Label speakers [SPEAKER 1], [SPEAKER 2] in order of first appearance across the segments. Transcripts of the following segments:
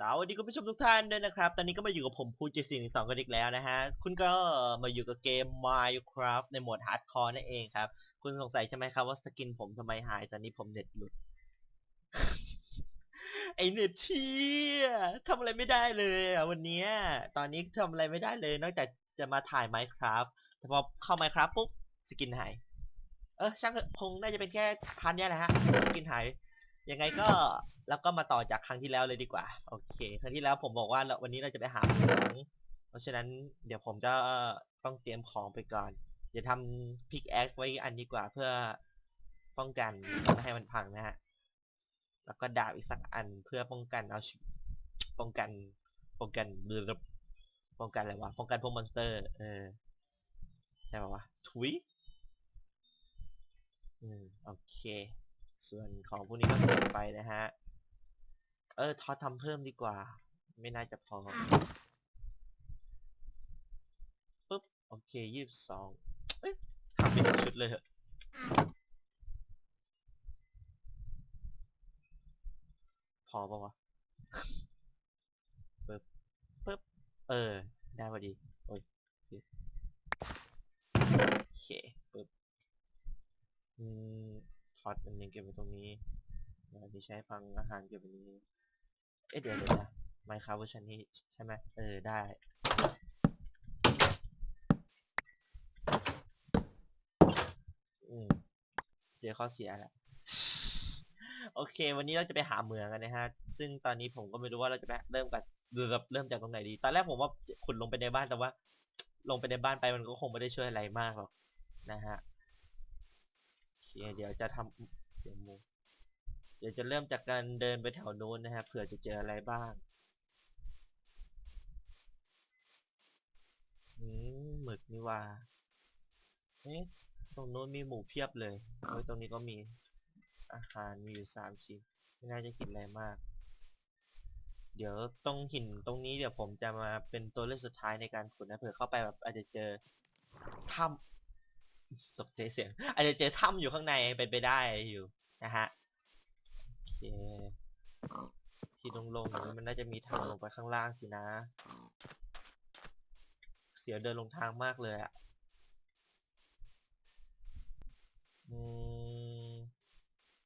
[SPEAKER 1] สวัสดีคุณผู้ชมทุกท่านด้วยนะครับ ตอนนี้ก็มาอยู่กับผมพูจิสิงสองกันอีกแล้วนะฮะ คุณก็มาอยู่กับเกม Minecraft ในโหมด Hardcore นั่นเองครับ คุณสงสัยใช่ไหมครับว่าสกินผมทำไมหาย ตอนนี้ผมเน็ตหลุด ไอเน็ตเชี่ยทำอะไรไม่ได้เลยอะวันนี้ ตอนนี้ทำอะไรไม่ได้เลย นอกจากจะมาถ่าย Minecraft แต่พอเข้า Minecraft ปุ๊บ สกินหาย เออช่างคงน่าจะเป็นแค่พันเนี้ยแหละฮะ สกินหาย ยังไงก็แล้วก็มาต่อจากครั้งที่แล้วเลยดีกว่า โอเค ครั้งที่แล้วผมบอกว่าเราวันนี้เราจะไปหาของเพราะฉะนั้นเดี๋ยวผมจะต้องเตรียมของไปก่อนเดี๋ยวทำพิกแอคไว้อันดีกว่าเพื่อป้องกันไม่ให้มันพังนะฮะแล้วก็ดาบอีกสักอันเพื่อป้องกันเอาป้องกันป้องกันเรือป้องกันอะไรวะป้องกันพวกมอนสเตอร์ เออใช่ป่าวะทุยอืมโอเค ส่วนของพวกนี้ก็เก็บไปนะฮะ เออทอทำเพิ่มดีกว่า ไม่น่าจะพอปุ๊บ โอเคยี่สิบสองเอ้ยทำเป็นชุดเลยเหอะพอปะวะปึ๊บปึ๊บ เออ ได้พอดี โอ้ยโอเคปึ๊บ อืม ทอดอันหนึงเก็บไว้ตรงนี้อันนี้ใช้ฟังอาหารเก็บไว้ตรงนี้ เอ๊ะเดี๋ยวเดี๋ยวนะไมค์คารับเวอร์ชันนี้ใช่ไหมเออได้ อืมเจอข้อเสียแล้วโอเค วันนี้เราจะไปหาเหมืองกันนะฮะ ซึ่งตอนนี้ผมก็ไม่รู้ว่าเราจะไปเริ่มกันเริ่มจากตรงไหนดี ตอนแรกผมว่าขุดลงไปในบ้านแต่ว่า ลงไปในบ้านไปมันก็คงไม่ได้ช่วยอะไรมากหรอกนะฮะ เคเดี๋ยวจะทำเสียงหมูเดี๋ยวจะเริ่มจากการเดินไปแถวนู้นนะฮะเผื่อจะเจออะไรบ้างอืมหมึกนี่ว่าเอ๊ะตรงโน้นมีหมูเพียบเลยเฮ้ยตรงนี้ก็มีอาหารมีอยู่สามชิ้น ไม่น่าจะกินอะไรมาก เดี๋ยวตรงหินตรงนี้เดี๋ยวผมจะมาเป็นตัวเลือกสุดท้ายในการขุดนะเผื่อเข้าไปแบบอาจจะเจอถ้ำ ตกใจเสียงอาจจะเจอถ้ำอยู่ข้างในเป็นไปได้อยู่นะฮะโอเคที่ลงๆอย่างนี้มันน่าจะมีทางลงไปข้างล่างสินะ เสียเดินลงทางมากเลยอะ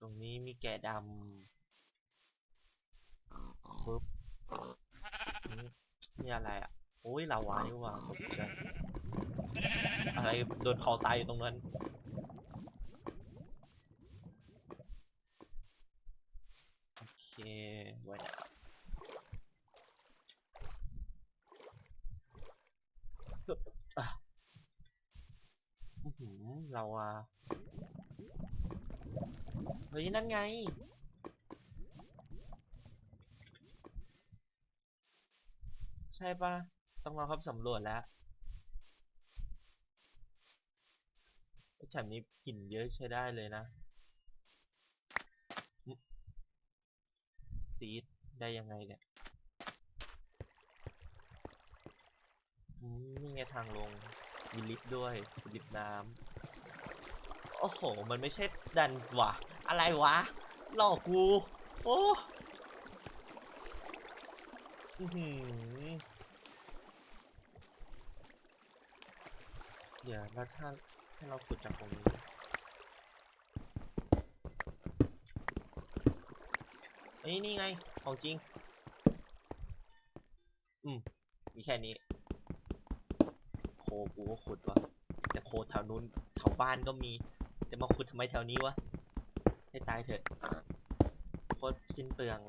[SPEAKER 1] ตรงนี้มีแกะดำปึ๊บนี่อะไรอะ โอ้ยลาวานี่หว่าตกใจอะไรโดนเผาตายอยู่ตรงนั้น โอเคไว้นะปึ๊บอะอื้อหือลาวาเฮ้ยนั่นไงใช่ปะ ต้องมาครับสำรวจแล้วแถบนี้หินเยอะใช้ได้เลยนะ ซีดได้ยังไงเนี่ยนี่ไงทางลง มีลิฟต์ด้วยลิฟต์น้ำโอ้โห มันไม่ใช่ดันวะอะไรวะ หลอกกู โอ้อือหือ ดี๋ยวแล้วถ้าถ้าเราขุดจากตรงนี้เอ้ยนี่ไง ของจริง อืม มีแค่นี้ โคกูก็ขุดวะแต่โคแถวนู้นแถวบ้านก็มีจะมาขุดทำไมแถวนี้วะ ให้ตายเถอะโคตรสิ้นเปลือง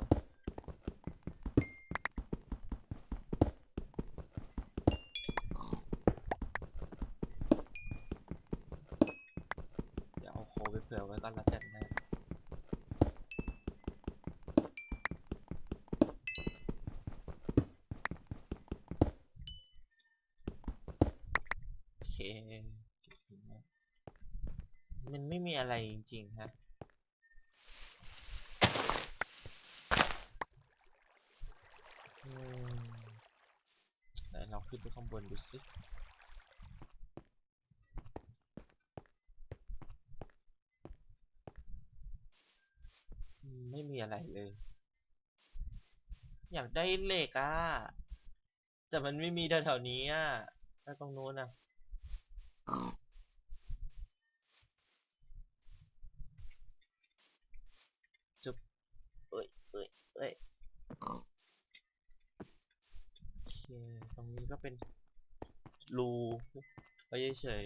[SPEAKER 1] มันไม่มีอะไรจริงๆฮะอืมไหนลองขึ้นไปข้างบนดูสิไม่มีอะไรเลย อยากได้เหล็กอะ แต่มันไม่มีแถวๆนี้อะแล้วตรงนู้นอะ จุบเอ้ย เอ้ยโอเคตรงนี้ก็เป็นรูไว้เฉย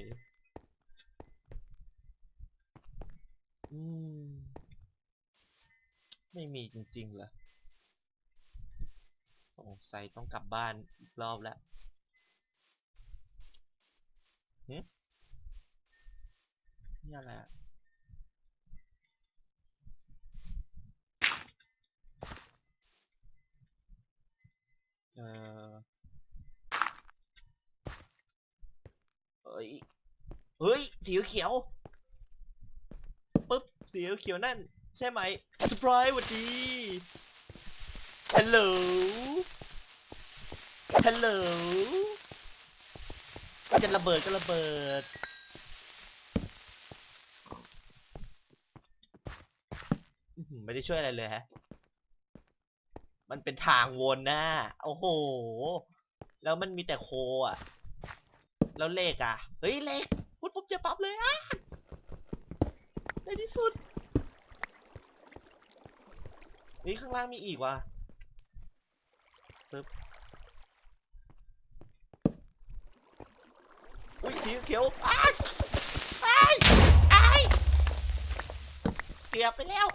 [SPEAKER 1] อืม ไม่มีจริงๆเหรอสงสัยต้องกลับบ้านอีกรอบแล้วหึนี่อะไรอะ เออเอ้ย เฮ้ย สีเขียว ปึ๊บ สีเขียวนั่น ใช่ไหมสปรายสวัสดี ฮัลโหล ฮัลโหล จะระเบิดก็ระเบิดไม่ได้ช่วยอะไรเลยฮะ มันเป็นทางวนนะโอ้โห แล้วมันมีแต่โคอะ แล้วเลขอะ เฮ้ยเลขพูดปุ๊บจะปั๊บเลยอะในที่สุดเฮ้ยข้างล่างมีอีกว่ะปึ๊บอุ้ยสีเขียวอ้ายอ้ายอ้ายเกือบไปแล้ว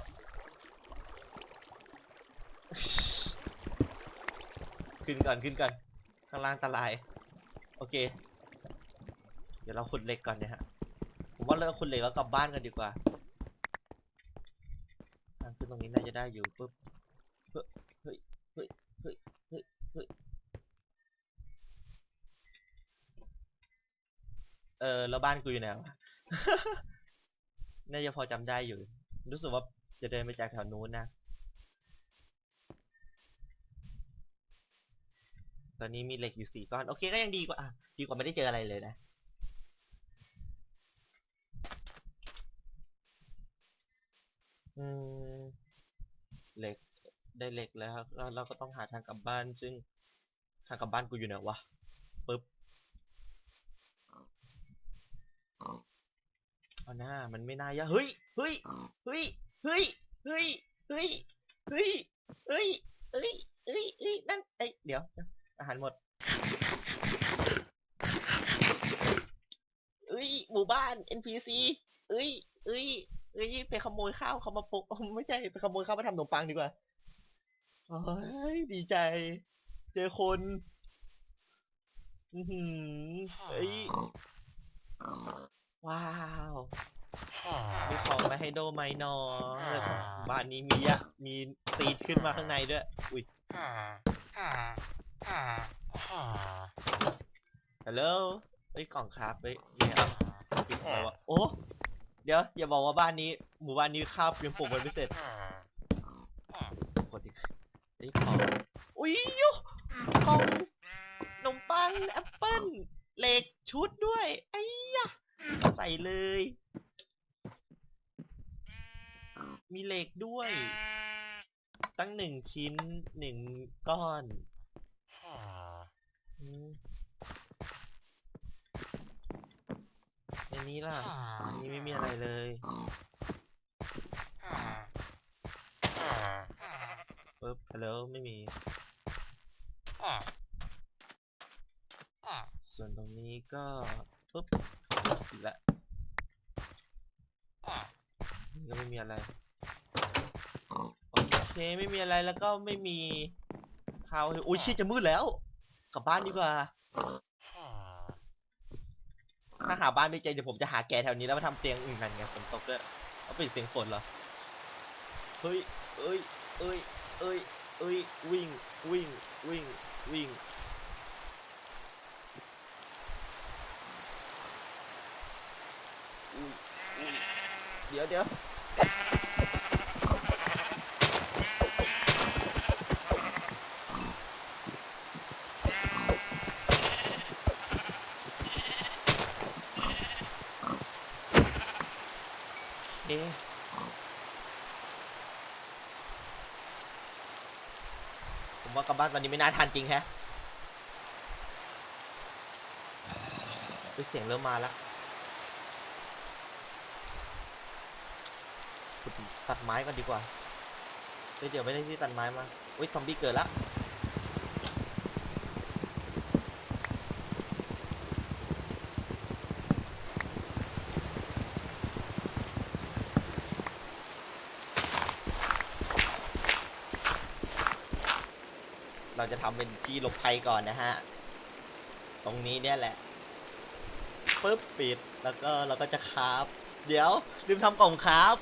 [SPEAKER 1] ขึ้นก่อนขึ้นก่อน ข้างล่างอันตราย โอเค เดี๋ยวเราขุดเหล็กก่อนเนี่ยฮะ ผมว่าเราขุดเหล็กแล้วกลับบ้านกันดีกว่าทางขึ้นตรงนี้น่าจะได้อยู่ปุ๊บเฮ้ยเฮ้ยเฮ้ยเฮ้ยเฮ้ยเฮ้ยเออแล้วบ้านกูอยู่ไหนวะน่าจะพอจำได้อยู่ รู้สึกว่าจะเดินไปจากแถวนู้นนะ ตอนนี้มีเหล็กอยู่สี่ก้อน โอเคก็ยังดีกว่าดีกว่าไม่ได้เจออะไรเลยนะอืมเหล็กได้เหล็กแล้วแล้วเราก็ต้องหาทางกลับบ้านซึ่งทางกลับบ้านกูอยู่ไหนวะปึ๊บเอาหน้ามันไม่น่ายากเฮ้ยเฮ้ยเฮ้ยเฮ้ยเฮ้ยเฮ้ยเฮ้ยเฮ้ยเฮ้ยเฮ้ยเฮ้ยนั่นเอ้ยเดี๋ยว อาหารหมดเอ้ย หมู่บ้าน NPC เอ้ยเอ้ยเอ้ยไปขโมยข้าวเขามาปกไม่ใช่ไปขโมยข้าวมาทำขนมปังดีกว่าโอ้ยดีใจ เจอคน อือหือเอ้ยว้าวมีของมาให้โดไหมนอบ้านนี้มียะมีซีดขึ้นมาข้างในด้วย อุ้ย ฮัลโหลเฮ้ยกล่องครับเฮ้ยเนี่ยปิดอะไรวะโอ้ เดี๋ยว อย่าบอกว่าบ้านนี้ หมู่บ้านนี้ข้าวยังปลูกมันไม่เสร็จกดอีกไอ้ยของอุ้ยยุของขนมปังแอปเปิ้ลเหล็กชุดด้วย ไอ้ยะใส่เลย มีเหล็กด้วย ตั้งหนึ่งชิ้นหนึ่งก้อนอืม ในนี้ล่ะอันนี้ไม่มีอะไรเลยปึ๊บฮัลโหลไม่มี ส่วนตรงนี้ก็ปุ๊บอีกแล้วนี่ก็ไม่มีอะไร โอเค ไม่มีอะไรแล้วก็ไม่มี ข้าวอุ้ยชิจะมืดแล้ว กลับบ้านดีกว่า ถ้าหาบ้านไม่เจอเดี๋ยวผมจะหาแกแถวนี้แล้วมาทำเตียงอื่นกันไงฝนตกด้วยเอาเป็นเสียงฝนเหรอ เฮ้ย เอ้ย เอ้ย เอ้ย เอ้ย วิ่ง วิ่ง วิ่ง วิ่งอุ๊ยอุ๊ยเดี๋ยวเดี๋ยว ผมว่าว่ากลับบ้านวันนี้ไม่น่าทันจริงแฮะเสียงเริ่มมาแล้วตัดไม้ก่อนดีกว่าเฮ้ยเดี๋ยวไม่ได้ที่ตัดไม้มาอุ้ยซอมบี้เกิดแล้ว เราจะทำเป็นที่หลบภัยก่อนนะฮะ ตรงนี้เนี่ยแหละปึ๊บปิดแล้วก็เราก็จะคราฟเดี๋ยว ลืมทำกล่องคราฟ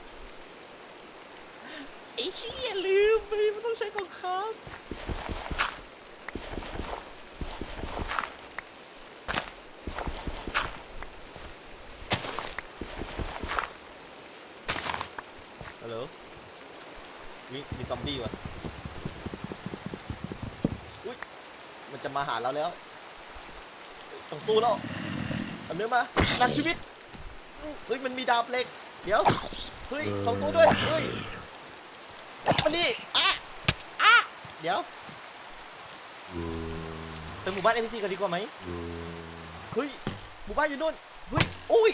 [SPEAKER 1] ไอ้เชี่ยลืมไปมันต้องใช้กล่องคราฟฮัลโหลมีมีซอมบี้วะ มันจะมาหาเราแล้วต้องสู้แล้วเอาเนื้อมานักชีวิตเฮ้ยมันมีดาบเหล็ก เดี๋ยวเฮ้ยสองตัวด้วยเฮ้ยมานี่อะอะเดี๋ยวไปหมู่บ้านเอ็นซีกันดีกว่าไหมเฮ้ยหมู่บ้านอยู่นู่นเฮ้ยโอ้ย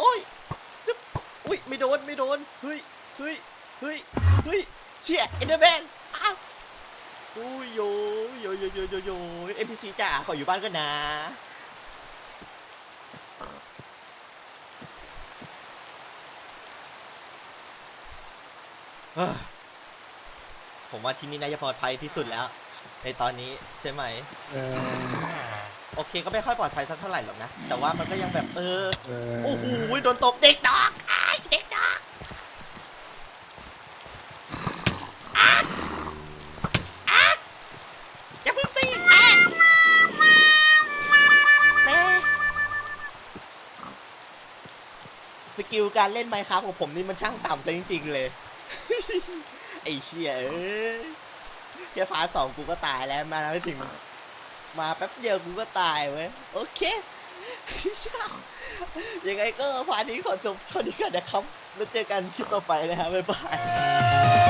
[SPEAKER 1] โอ้ยจึ๊บอุ้ยไม่โดนไม่โดนเฮ้ยเฮ้ยเฮ้ยเฮ้ยเชี่ยเอ็นเดอร์แมนอ้าว อุ้ยโยโยโยโยโยโยเอ็มพีซีจ๋าขออยู่บ้านกันนะเอ้อผมว่าที่นี่น่าจะปลอดภัยที่สุดแล้ว ในตอนนี้ใช่ไหม
[SPEAKER 2] เออ
[SPEAKER 1] โอเคก็ไม่ค่อยปลอดภัยสักเท่าไหร่หรอกนะ แต่ว่ามันก็ยังแบบเออ
[SPEAKER 2] เออ
[SPEAKER 1] โอ้โหโดนตบเด็กดอก กิลการเล่นไมค์ครับของผมนี่มันช่างต่ำซะจริงๆเลย ไอ้เชี่ยเอ้ยแค่พาสองกูก็ตายแล้วมาไม่ถึง มาแป๊บเดียวกูก็ตายเว้ยโอเคยังไงก็พาทนี้ขอจบเท่านี้ก่อนนะครับ แล้วเจอกันคลิปต่อไปนะครับบ๊ายบาย